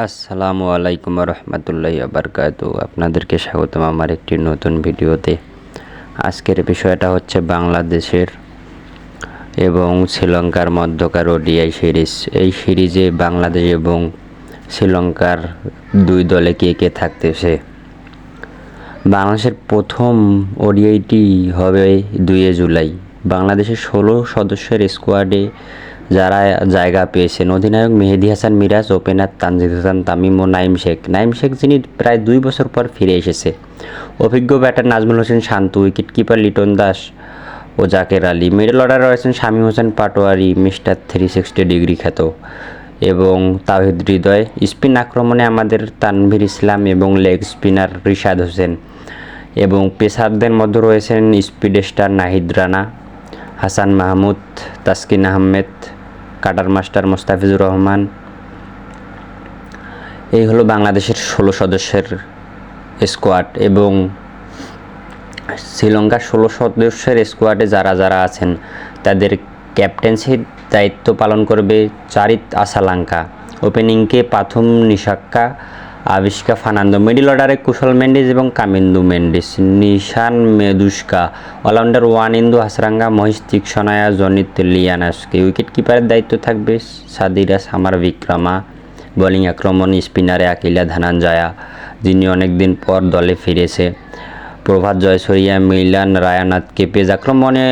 আসসালামু আলাইকুম রহমতুল্লাহ আবরকাত। আপনাদেরকে স্বাগতম আমার একটি নতুন ভিডিওতে। আজকের বিষয়টা হচ্ছে বাংলাদেশের এবং শ্রীলঙ্কার মধ্যকার ওডিআই সিরিজ। এই সিরিজে বাংলাদেশ এবং শ্রীলঙ্কার দুই দলে কে কে থাকতেছে? বাংলাদেশের প্রথম ওডিআইটি হবে দুইয়ে জুলাই। বাংলাদেশের ষোলো সদস্যের স্কোয়াডে যারা জায়গা পেয়েছেন। অধিনায়ক মেহেদি হাসান মিরাজ, ওপেনার তানজিদ হাসান, তামিম ও নাইম শেখ। নাইম শেখ যিনি প্রায় দুই বছর পর ফিরে এসেছে। অভিজ্ঞ batter Najmul Hossain Shanto wicket keeper Liton Das ও জাকের আলী। মিডল অর্ডারে রয়েছেন Shamim Hossain Patwari, mister three sixty degree খ্যাত এবং তাহিদ হৃদয়। স্পিন আক্রমণে আমাদের তানভীর ইসলাম এবং লেগ স্পিনার রিশাদ হোসেন এবং পেসারদের মধ্যে রয়েছেন speed star Nahid Rana, Hasan Mahmud, Taskin Ahmed cutter master Mustafizur Rahman. এই হলো বাংলাদেশের ষোলো সদস্যের স্কোয়াড এবং শ্রীলঙ্কার ষোলো সদস্যের স্কোয়াডে যারা যারা আছেন, তাদের ক্যাপ্টেন্সির দায়িত্ব পালন করবে চারিত আসালাঙ্কা। ওপেনিংকে প্রাথম নিশাক্কা আবিষ্কা ফার্নান্দো, মিডিল অর্ডারে কুশল মেন্ডিস এবং কামিন্দু মেন্ডিস নিশান মেদুস্কা, অলরাউন্ডার ওয়ান ইন্দু হাসরাঙ্গা, মহিষ তিকসনায়া জনিত লিয়ানাসকে। উইকেট কিপারের দায়িত্ব থাকবে সাদিরা সামার বিক্রমা, বোলিং আক্রমণ স্পিনারে আকিলা ধানাঞ্জয়া, যিনি অনেকদিন পর দলে ফিরেছে। প্রভাত জয়সরিয়া, মিলান রায়ানাথকে পেজ আক্রমণে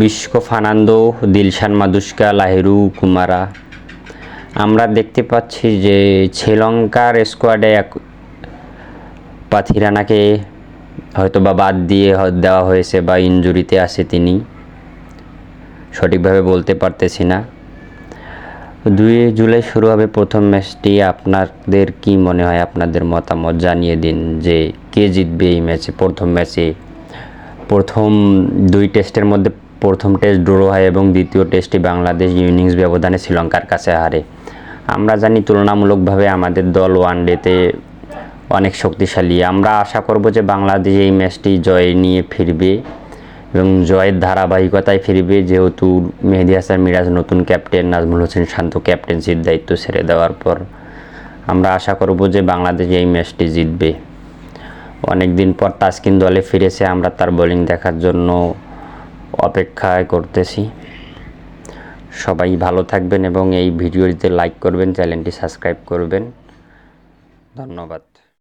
বিস্ক ফার্নান্দো, দিলশান মাদুস্কা, লাহিরু কুমারা। আমরা দেখতে পাচ্ছি যে শ্রীলঙ্কার স্কোয়াডে এক পাথিরানাকে হয়তো বা বাদ দিয়ে দেওয়া হয়েছে বা ইঞ্জুরিতে আছে তিনি। সঠিকভাবে বলতে পারতেছি না। দুই জুলাই শুরু হবে প্রথম ম্যাচটি। আপনাদের কি মনে হয়? আপনাদের মতামত জানিয়ে দিন যে কে জিতবে এই ম্যাচে, প্রথম ম্যাচে। প্রথম দুই টেস্টের মধ্যে প্রথম টেস্ট ড্র হয় এবং দ্বিতীয় টেস্টে বাংলাদেশ ইনিংস ব্যবধানে শ্রীলঙ্কার কাছে হারে। আমরা জানি তুলনামূলকভাবে আমাদের দল ওয়ান ডেতে অনেক শক্তিশালী। আমরা আশা করব যে বাংলাদেশ এই ম্যাচটি জয় নিয়ে ফিরবে এবং জয়ের ধারাবাহিকতায় ফিরবে। যেহেতু মেহেদি হাসান মিরাজ নতুন ক্যাপ্টেন, নাজমুল হোসেন শান্ত ক্যাপ্টেন্সির দায়িত্ব ছেড়ে দেওয়ার পর আমরা আশা করব যে বাংলাদেশ এই ম্যাচটি জিতবে। অনেক দিন পর তাস্কিন দলে ফিরেছে, আমরা তার বোলিং দেখার জন্য অপেক্ষায় করতেছি। সবাই ভালো থাকবেন এবং এই ভিডিওটিতে লাইক করবেন চ্যানেলটি সাবস্ক্রাইব করবেন। ধন্যবাদ।